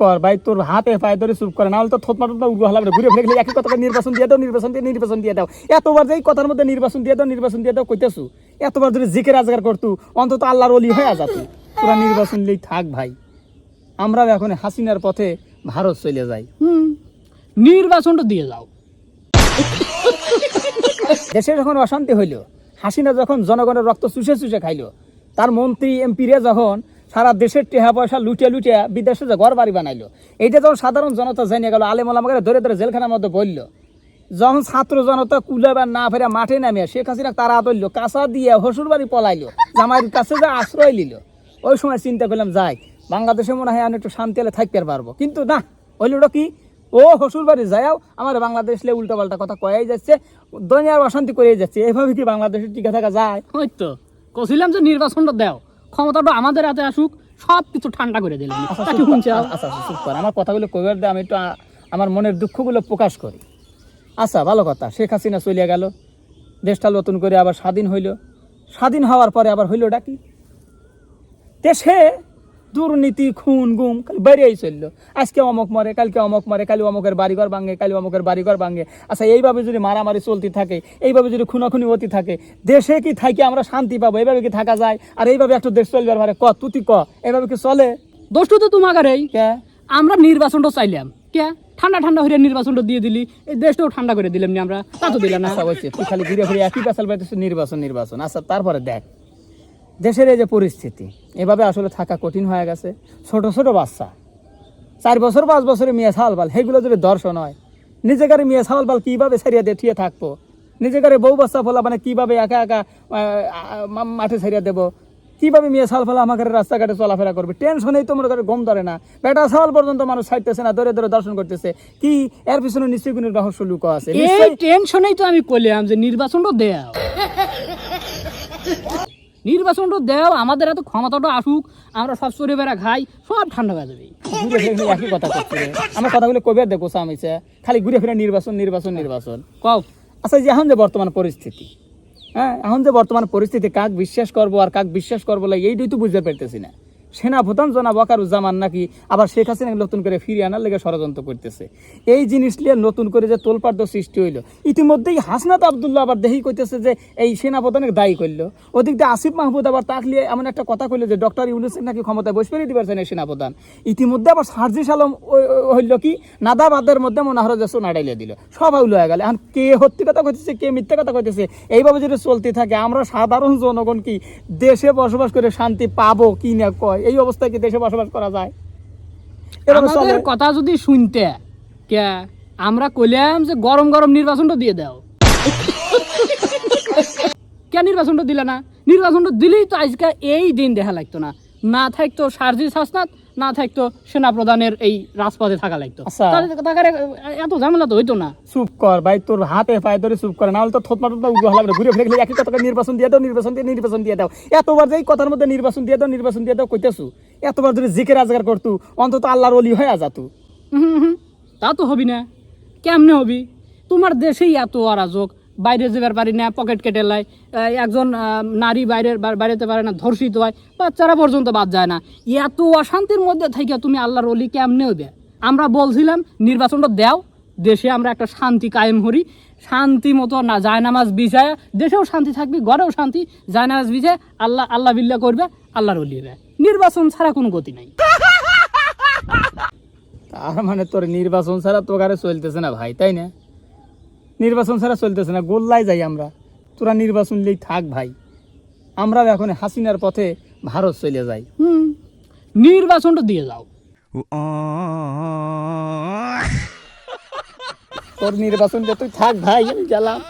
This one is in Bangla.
কর ভাই তোর হাতে পায়ে ধরে চুপ করে না হলে তো থতমা টতমা উড়ো হালাবে ঘুরে ফিরে গেলে একই কথা নির্বাচন দিয়ে দাও নির্বাচন দিয়ে নির্বাচন দিয়ে দাও। এতবার যে এই কথার মধ্যে নির্বাচন দিয়ে দাও নির্বাচন দিয়ে দাও কইতেছু এতবার ধরে জিকে রাজগার করতু অন্তত আল্লাহর অলি হয়ে যাতু তোরা নির্বাচন লিই থাক ভাই। আমরাও এখন হাসিনার পথে ভারত চলে যাই। হুম নির্বাচনটা দিয়ে যাও। দেশে যখন অশান্তি হইল হাসিনা যখন জনগণের রক্ত চুষে চুষে খাইলো তার মন্ত্রী এমপিরা যখন সারা দেশের টেহা পয়সা লুটিয়ে লুটিয়ে বিদেশে যে ঘর বাড়ি বানাইলো। এইটা যখন সাধারণ জনতা জানিয়ে গেল আলেমল আমাকে ধরে ধরে জেলখানার মধ্যে বলল। যখন ছাত্র জনতা কুলাবার না ফেরে মাঠে নামিয়া শেখ হাসিনা তারা ধরলো, কাঁচা দিয়ে হসুর বাড়ি পলাইলো, জামাইয়ের কাছে যা আশ্রয় নিল। ওই সময় চিন্তা করলাম, যাই, বাংলাদেশে মনে হয় আমি একটু শান্তি হলে থাকতে পারব। কিন্তু না হইলটা কি? ও হসুর বাড়ি যাও আমার বাংলাদেশ লে উল্টো পাল্টা কথা কয়াই যাচ্ছে, দুনিয়ার অশান্তি করে যাচ্ছে। এভাবে কি বাংলাদেশে টিকে থাকা যায়? ওই তো, কছিলাম যে নির্বাচনটা দাও। ক্ষমতাটা আমাদের হাতে আসুক সব কিছু ঠান্ডা করে দিলাম। আচ্ছা, শুনছে আচ্ছা আচ্ছা চুপ কর। আমার কথাগুলো কবির দে আমি একটু আমার মনের দুঃখগুলো প্রকাশ করি। আচ্ছা ভালো কথা। শেখ হাসিনা চলিয়া গেল। দেশটা নতুন করে আবার স্বাধীন হইল। স্বাধীন হওয়ার পরে আবার হইল ডাকি দেশে দুর্নীতি খুন গুম খালি বেরিয়েই চলল। আজকে অমক মরে কালকে অমক মরে কালি অমকের বাড়িঘর ভাঙে কালি অমকের বাড়িঘর ভাঙে। আচ্ছা এইভাবে যদি মারামারি চলতে থাকে এইভাবে যদি খুনাখুনি হতে থাকে দেশে কি থাকি আমরা শান্তি পাবো? এইভাবে কি থাকা যায়? আর এইভাবে একটা দেশ চলবার পারে ক? তুই ক এইভাবে কি চলে? দোষ তো তোমাকে এই কে? আমরা নির্বাচনটা চাইলাম। কে? ঠান্ডা ঠান্ডা হয়ে নির্বাচনটা দিয়ে দিলি। এই দেশটাও ঠান্ডা করে দিলাম নি আমরা। তা তো দিলাম না। আচ্ছা তুই খালি ঘুরে ফিরে একই পেশাল পাইতেছিস নির্বাচন নির্বাচন। আচ্ছা তারপরে দেখ। দেশের এই যে পরিস্থিতি এভাবে আসলে থাকা কঠিন হয়ে গেছে। ছোট ছোট বাচ্চা। চার বছর পাঁচ বছরে মেয়ে সালবাল সেগুলো যদি দর্শন হয় নিজেকারে মেয়ে সালবাল কীভাবে ছাড়িয়ে দিয়ে ঠিয়ে থাকব? নিজেকারে বউ বাচ্চা ফলা মানে কীভাবে একা একা মাঠে ছাড়িয়ে দেবো? কীভাবে মেয়ে সাল ফেলা আমাকে রাস্তাঘাটে চলাফেরা করবে? টেনশনেই তো মনে করে গম ধরে না। বেটা সাল পর্যন্ত মানুষ ছাড়তেছে না ধরে ধরে দর্শন করতেছে। কি? এর পিছনে নিশ্চয়ই কোনো রহস্য লুক আছে? এই টেনশনেই তো আমি কইলাম যে নির্বাচনটা দেও নির্বাচনটা দেও, আমাদের এত ক্ষমতাটা আসুক, আমরা সব চরে বেড়া খাই, সব ঠান্ডা হয়ে যাবে। একই কথা করছে। আমার কথাগুলো কবে দেখো সামিছে খালি ঘুরে ফিরে নির্বাচন নির্বাচন নির্বাচন। কও আচ্ছা যে এখন যে বর্তমান পরিস্থিতি হ্যাঁ? এখন যে বর্তমান পরিস্থিতি, কাক বিশ্বাস করব আর কাক বিশ্বাস করব লাগে, এইটাই তো বুঝতে পারতেছি না। সেনা প্রধান জনাব ওয়াকারুজ্জামান নাকি আবার শেখ হাসিনা নতুন করে ফিরিয়ে আনার লেগে ষড়যন্ত্র করতেছে। এই জিনিস নিয়ে নতুন করে যে তোলপাড় সৃষ্টি হইল, ইতিমধ্যেই হাসনাত আবদুল্লাহ আবার দেহি কইতেছে যে এই সেনা প্রধানের দায়ী করল। ওদিক দিয়ে আসিফ মাহমুদ আবার তাকলিয়ে এমন একটা কথা কইলো যে ডক্টর ইউনুসের নাকি ক্ষমতায় বসে দিতে পারছেন এই সেনাপ্রধান। ইতিমধ্যে আবার সার্জিস আলম হইল কি, নাদাবাদের মধ্যে মনে হয় যে নাড়াইলে দিল। সব হইল হয়ে গেল। এখন কে সত্যি কথা কইতেছে, কে মিথ্যা কথা কইতেছে, এইভাবে যদি চলতে থাকে, আমরা সাধারণ জনগণ কি দেশে বসবাস করে শান্তি পাবো কি না কয়? এই অবস্থায় কি দেশে বসবাস করা যায়? আমাদের কথা যদি শুনতে কে? আমরা কইলাম যে গরম গরম নির্বাচনটা দিয়ে দাও। কে নির্বাচনটা দিলে না? নির্বাচনটা দিলেই তো আজকে এই দিন দেখা লাগতো না। না থাকতো সার্জি হাসনাত না থাকতো সেনা প্রধানের এই রাজপথে থাকা লাগতো। আচ্ছা। তাহলে এত ঝামেলা তো হইতো না। চুপ কর ভাই তোর হাতে পায়ে ধরে চুপ করে না হলে তো থতমা টতমা উগ্র হালাবে ঘুরে ফিরে গেলে একই কথা নির্বাচন দিয়ে দাও নির্বাচন দিয়ে নির্বাচন দিয়ে দাও। এতবার যে কথার মধ্যে নির্বাচন দিয়ে দাও নির্বাচন দিয়ে দাও কইতেছু এতবার ধরে জিকে রাজগার করতু অন্তত আল্লাহর অলি হয়ে হুম হুম তা তো হবি না। কেমনে হবি? তোমার দেশেই এত অরাজক। বাইরে যেবার পারি না পকেট কেটে লাই। একজন নারী বাইরে বাইরেতে পারে না, ধর্ষিত হয়, বাচ্চারা পর্যন্ত বাদ যায় না। এত অশান্তির মধ্যে থেকে তুমি আল্লাহর অলি কেমনে হইবে? আমরা বলছিলাম, নির্বাচনটা দেও, দেশে আমরা একটা শান্তি কায়েম করি। শান্তি মতো না, জায়নামাজ বিছায়, দেশেও শান্তি থাকবি, ঘরেও শান্তি, জায়নামাজ বিছায়, আল্লাহ আল্লাহ বিল্লাহ করবে, আল্লাহর অলি হবে। নির্বাচন ছাড়া কোনো গতি নাই। তার মানে তোর নির্বাচন ছাড়া তো চলতেছে না ভাই, তাই না? নির্বাচন ছাড়া চলতেছে না গোল্লাই যাই আমরা। তোরা নির্বাচন লেই থাক ভাই। আমরা এখন হাসিনার পথে ভারত চলে যাই। হুম। নির্বাচনটা দিয়ে যাও। তোর নির্বাচন যে তুই থাক ভাই আমি গেলাম।